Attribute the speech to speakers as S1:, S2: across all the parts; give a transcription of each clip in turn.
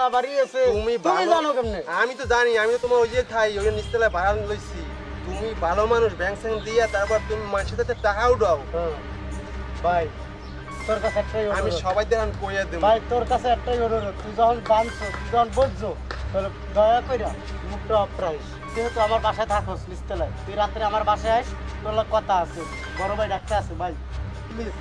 S1: নিচতলা বাড়ি আছে।
S2: তুমি
S1: তুমি জানো কেমনে?
S2: আমি তো জানি আমি তো তোমার ওই যে থাই ওই নিচতলায় ভাড়া লইছি। তুমি ভালো মানুষ ব্যাংক স্যাংক দিয়া তারপর তুমি মানুষের সাথে টাকা উঠাও।
S1: হ্যাঁ। ভাই তোর কাছে একটাই
S2: আমি সবাই আমি কইয়া দেবো।
S1: ভাই তোর কাছে একটাই অনুরোধ তুই যখন বানছো তুই যখন বুঝছ তাহলে দয়া কইরা মুখটা অপ্রাইস। যেহেতু আমার বাসায় থাকোস নিচতলায় তুই রাত্রে আমার বাসায় আস তোর কথা আছে। বড় ভাই ডাক্তার আছে ভাই প্লিজ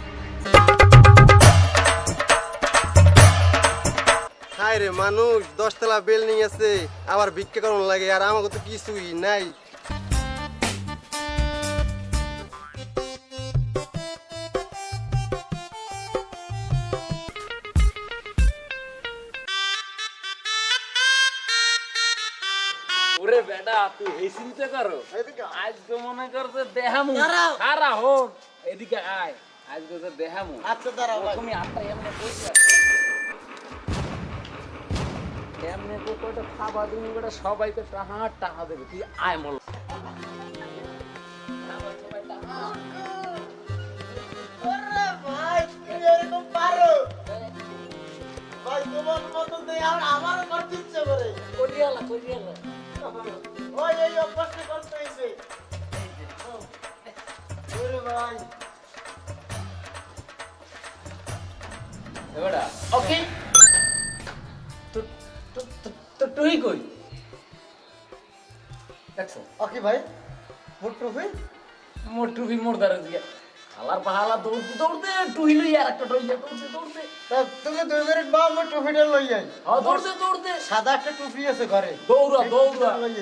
S2: রে মানুষ দশতলা বিল্ডিং আছে আবার ভিক্ষা করুন লাগে আর আমাকে তো কিছুই নাই।
S3: ওরে বেটা তুই এই চিন্তা করো। আজ তো মনে কর যে দেহামু। খারা হোক। এদিকে আয়। আজ তো দেহামু।
S1: আচ্ছা দাঁড়াও
S3: তুমি আটটা এমনি এমনি তো কয়টা খাবার দিন করে সবাইকে টাহা টাহা দেবে। তুই আয়
S1: আর আমারও করতে ইচ্ছে করে
S3: করিয়ালা করিয়ালা
S1: ওই এই অভ্যাসটা করতে হইছে ভাই
S3: এবারে ওকে তো তো তুই কই? দেখছ?
S1: ওকে ভাই মোট ট্রফি?
S3: মোর টুপি মোর দ্বারা দিয়ে। আলার পাহালা দৌড়তে দৌড়তে টুইলো আর একটা টুইলো দৌড়তে দৌড়তে।
S1: তুমি দুই মিনিট বা মোট ট্রফিটা লই যাই
S3: হ্যাঁ দৌড়তে দৌড়তে।
S1: সাদা একটা টুপি আছে ঘরে।
S3: দৌড়া দৌড়া।
S1: লই।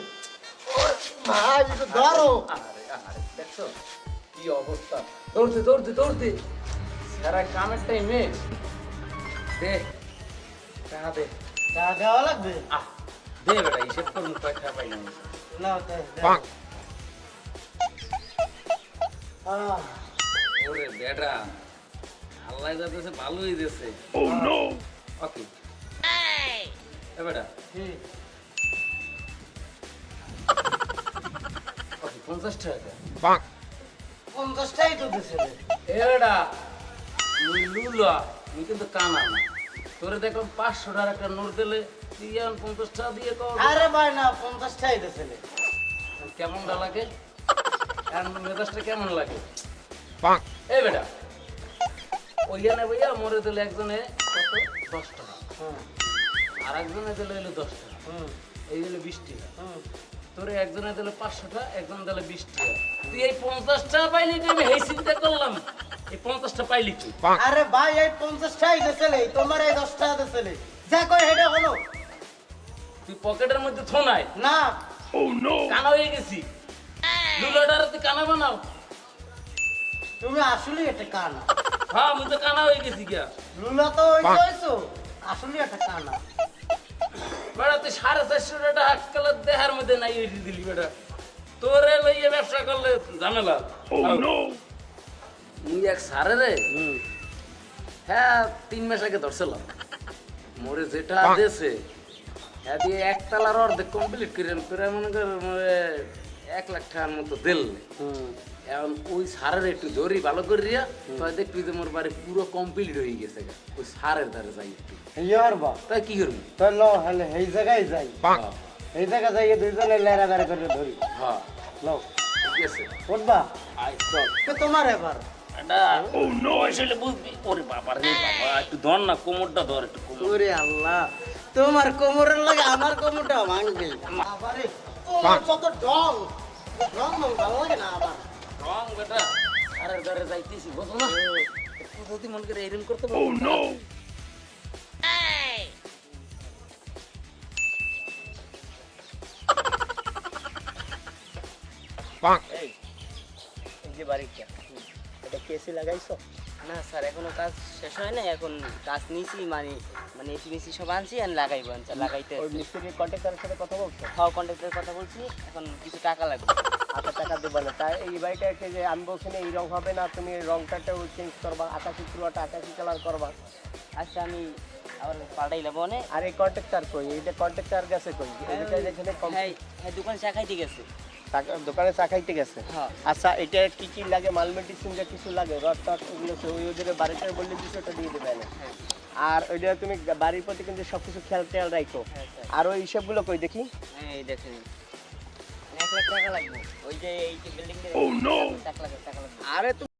S1: ভাই একটু ধরো
S3: আরে আরে দেখছ? কি অবস্থা? দৌড়তে দৌড়তে দৌড়তে। সারা কামের টাইমে। দে টাকা দে।
S1: চা দেওয়া লাগবে?
S3: আহ। দে বেটা হিসেব করুন পয়সা পাই না।
S1: না তাই আহ
S3: ওরে বেটা আল্লাহ যাতেছে ভালোই দিয়েছে। ও নো ওকে। এ বেটা? ওকে টাকা
S1: তো
S3: কিন্তু কানা না। তোরে দেখলাম পাঁচশো টাকার একটা নোট দিলে তুই এখন পঞ্চাশ টাকা দিয়ে কর।
S1: আরে ভাই না পঞ্চাশটাই দিছে রে।
S3: কেমন লাগে? এখন মেজাজটা কেমন লাগে? এই বেটা ওইখানে বইয়া মরে দিলে একজনে কত? দশ টাকা
S1: হুম,
S3: আর একজনে দিলে হলো দশ টাকা
S1: হুম,
S3: এই হলো বিশ টাকা
S1: হুম।
S3: তোরে একজনে দিলে পাঁচশো টাকা একজন দিলে বিশ টাকা তুই এই পঞ্চাশ টাকা পাইলি তুই আমি এই চিন্তা করলাম। এই পঞ্চাশটা পাইলি তুই।
S1: আরে ভাই এই পঞ্চাশটাই রে, তোমার এই দশ টাকা দিছে যা কয় হেডে হলো।
S3: তুই পকেটের মধ্যে থোনায়
S1: না।
S3: কানা হয়ে গেছি। লুলাটার তুই কানা বানাও।
S1: তুমি আসলে একটা কানা।
S3: হ্যাঁ আমি তো কানা হয়ে গেছি গিয়া।
S1: লুলা তো ওই হয়েছো আসলে একটা কানা।
S3: বেটা তুই সাড়ে চারশো টাকা দেহার মধ্যে নাই এটি দিলি বেটা তোরে লইয়ে ব্যবসা করলে ঝামেলা। মুই এক সারে রে। হ্যাঁ তিন মাস আগে ধরছিলাম। মোরে যেটা দেছে হ্যাঁ দিয়ে একতলার অর্ধেক কমপ্লিট করেন প্রায় মনে কর মোরে এক লাখ টাকার মতো দিল। এখন ওই সারের একটু ধরি ভালো করে রিয়া তো দেখবি যে মোর বাড়ি পুরো কমপ্লিট হয়ে গেছে ওই সারের ধারে যাই একটু।
S1: ইয়ার বা।
S3: তাই কি করবি?
S1: তো লো হলে এই জায়গায় যাই।
S3: হ্যাঁ,
S1: এই জায়গা যাই দুইজনে লেরা বেড়া করে ধরি।
S3: হ্যাঁ।
S1: লো।
S3: ঠিক আছে।
S1: উঠবা।
S3: আয় চল।
S1: তো তোমার এবার।
S3: এটা বয়স হলে বুঝবি ওরে বাবা রে বাবা একটু ধর না কোমরটা ধর একটু কোমর।
S1: ওরে আল্লাহ তোমার কোমরের লাগে আমার কোমরটা ভাঙবে। আবারে তোমার ভালো লাগে না আমার।
S3: রং বেটা আরে ঘরে যাইতেছি বুঝো না? তুই যদি মন করে এরকম করতে ও নো
S4: এই যে বাড়িটা। এটা কেসি লাগাইছো? না স্যার এখনও কাজ শেষ হয় না এখন কাজ নিয়েছি মানে মানে এসি মিসি সব আনছি আর লাগাইবো আনছি লাগাইতে ওই মিস্ত্রির কন্ট্রাক্টরের সাথে কথা বলছো? হ্যাঁ কন্ট্রাক্টরের কথা বলছি এখন কিছু টাকা লাগবে।
S5: আচ্ছা টাকা দেবো না তাই এই বাড়িটা একটা যে আমি বলছি না এই রং হবে না তুমি এই রংটাটাও চেঞ্জ করবা আকাশি পুরোটা আকাশি কালার করবা।
S4: আচ্ছা আমি আবার পাল্টাইলাম অনেক।
S5: আর এই কন্ট্রাক্টার কই এইটা কন্ট্রাক্টার গেছে কই? এইটা কম-
S4: হ্যাঁ হ্যাঁ দোকান চা খাইতে গেছে।
S5: দোকানে চা খাইতে গেছে।
S4: হ্যাঁ।
S5: আচ্ছা এটা কি কি লাগে? মাল মেডিসিন যা কিছু লাগে রড টড ওগুলো সে ওই ওদের বাড়িতে বললে কিছু ওটা দিয়ে দেবে না
S4: আর
S5: আর ওইটা তুমি বাড়ির প্রতি কিন্তু সবকিছু খেয়াল টেয়াল রাখো
S4: হ্যাঁ
S5: আর ওই হিসাবগুলো কই দেখি?
S4: এই দেখেন। এক লাখ টাকা লাগবে। ওই যে এই যে বিল্ডিং টাকা লাগবে টাকা লাগবে।
S5: আরে তুমি